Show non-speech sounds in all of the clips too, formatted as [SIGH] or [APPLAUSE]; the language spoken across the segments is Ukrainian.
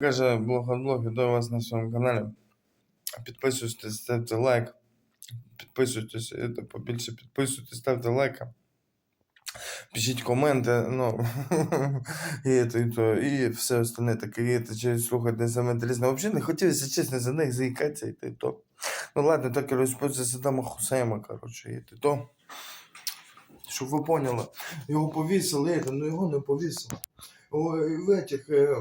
Каже блог до вас на своєму каналі. Підписуйтесь, ставте лайк. Підписуйтесь, е, побільше підписуйтесь, ставте лайки. Пишіть коменти, ну, [LAUGHS] і, то, і, то, і все остальне таке, чи слухати інтересне. Взагалі не хотілося, чесно, за них заїкатися, і то, і то. Ну ладно, так і розповідати Саддама Хусейма, коротше, і і то. Щоб ви поняли, його повісили, ну його не повісили. В этих, е,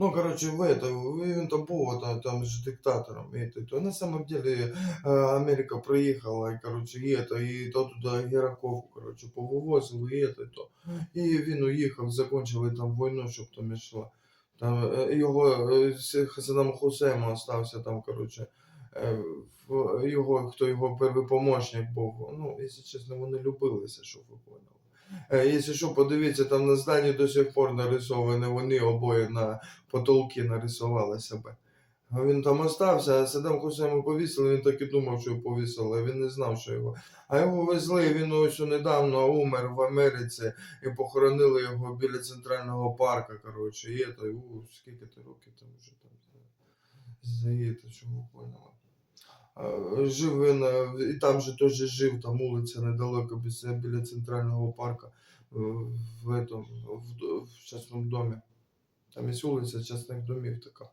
Ну, короче, в это, він там був там, там же диктатором. И то, то на самом деле э, Америка проїхала, і, короче, і, это, і то туди Гераковку, короче, повивозили, і, это, і то. І він уїхав, закончили там війну, щоб там йшла. Там е, його е, с- Саддам Хусейм остався там, короче, е, в- його, хто його перший помощник був. Ну, якщо чесно, вони любилися, щоб ви поняли. Е, Якщо що, подивіться, там на зданні до сих пор нарисовані, вони обоє на потолки нарисували себе. Він там остався, а Саддам Хусейма повісили, він так і думав, що його повісили, він не знав, що його. А його везли, він ось недавно умер в Америці і похоронили його біля центрального парка. Коротше, і це, у, скільки ти років там вже там здається, що ви поняли. А, Жив він, е, і там же теж жив, там вулиця недалеко біля, центрального парка е, в, этом, в, в частному домі. Там є вулиця частних домів така.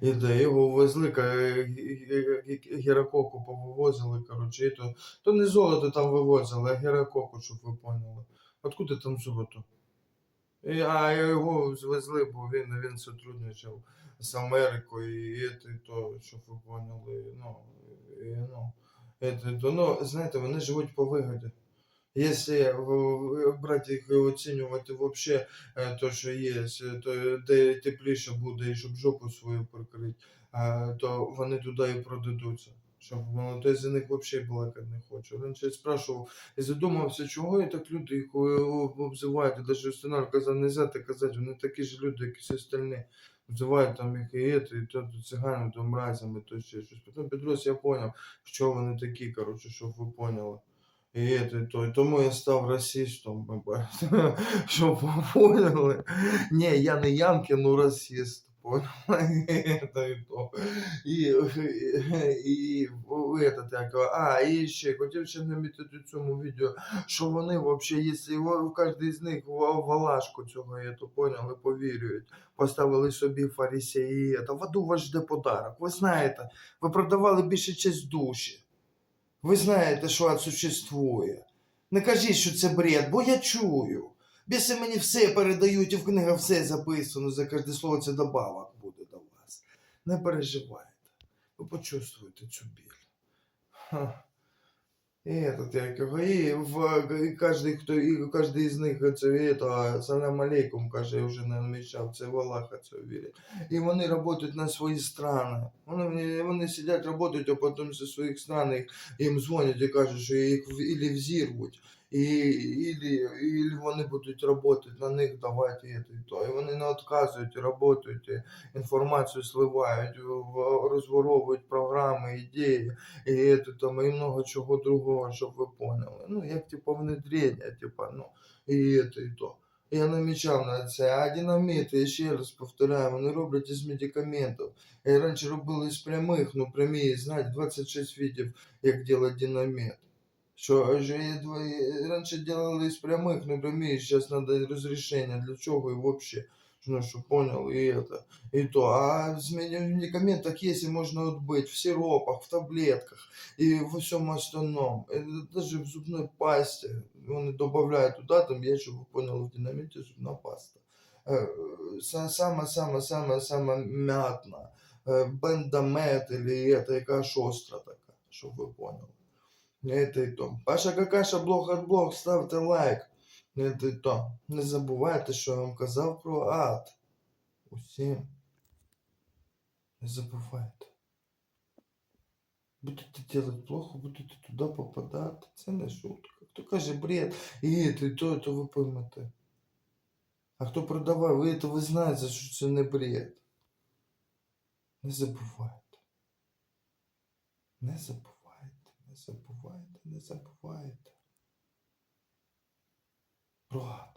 І де його везли, ге- геракоку повивозили, коротше, і то, то не золото там вивозили, а геракоку, щоб ви поняли. Откуда там золото? А його звезли, бо він, він сотрудничав з Америкою, і, це, то, щоб ви поняли, ну, і, ну, це, то, ну, знаєте, вони живуть по вигоді. Якщо брати їх і оцінювати вообще е, то, що є, то де тепліше буде, і щоб жопу свою прикрити, е, то вони туди і продадуться. Щоб воно то за них взагалі балакати не хочу. Він ще спрашував і задумався, чого і так люди їх е, обзивають. І навіть Устинар казав, не можна казати, вони такі ж люди, як і всі остальні. Обзивають там їх і это, і то, цигани, то мразями, то ще щось. Потім підрос, я зрозумів, що вони такі, коротше, щоб ви поняли. І, это, то, і тому я став расистом, [LAUGHS] щоб ви поняли. Ні, я не Янки, ну расист. Это и [LAUGHS] то. І, і, і этот, як, а, і ще хотів ще намітити в цьому відео, що вони взагалі, якщо кожен з них Валашку цього, я то поняли, повірюють, поставили собі фарисеї, та в аду вас жде подарок. Ви знаєте, ви продавали більше честь душі. Ви знаєте, що существує. Не кажіть, що це бред, бо я чую. Біси мені все передають, і в книгах все записано, за кожне слово це добавок буде до вас. Не переживайте. Ви почувствуєте цю біль. І этот, як і, в, і кожен, хто, і кожен із них це, это, салам алейкум, каже, я вже не намічав, це в Аллаха це вірять. І вони працюють на свої страни. Вони, вони сидять, працюють, а потім зі своїх стран їм дзвонять і кажуть, що їх ілі взірвуть, і, ілі, ілі вони будуть працювати на них, давайте і то, і то. І вони не відказують, і працюють, інформацію сливають, розворовують програми, ідеї, і, там, і много чого другого, щоб ви поняли. Ну, як типу внедрення, типу, ну, і это, і то. Я намічав на це, а динаміти, я ще раз повторяю, вони роблять із медикаментів. Я раніше робили з прямих, ну прямі, знаєте, 26 видів, як делать динамит. Що ж я дво- раніше делали з прямих, ну прямі, зараз треба розрішення, для чого і вообще. Ну, що понял, і это, і то. А в медикаментах, если можно отбыть, в сиропах, в таблетках и во всем остальном, э, даже в зубной пасте, он добавляет туда, там, я еще понял, в динамите зубная паста. Э, са- Сама-сама-сама-сама мятна. Э, Бендамет или это, яка шостра така, щоб ви поняли. Это і то. Паша Какаша, блог от блог, ставте лайк. Это і то. Не забувайте, що я вам казав про ад. Усім. Не забувайте. Будете делать плохо, будете туди попадати. Це не шутка. Хто каже бред, і то, і то, то ви поймете. А хто продавав, ви то ви знаєте, що це не бред. Не забувайте. Не забувайте, не забувайте, не забувайте. Про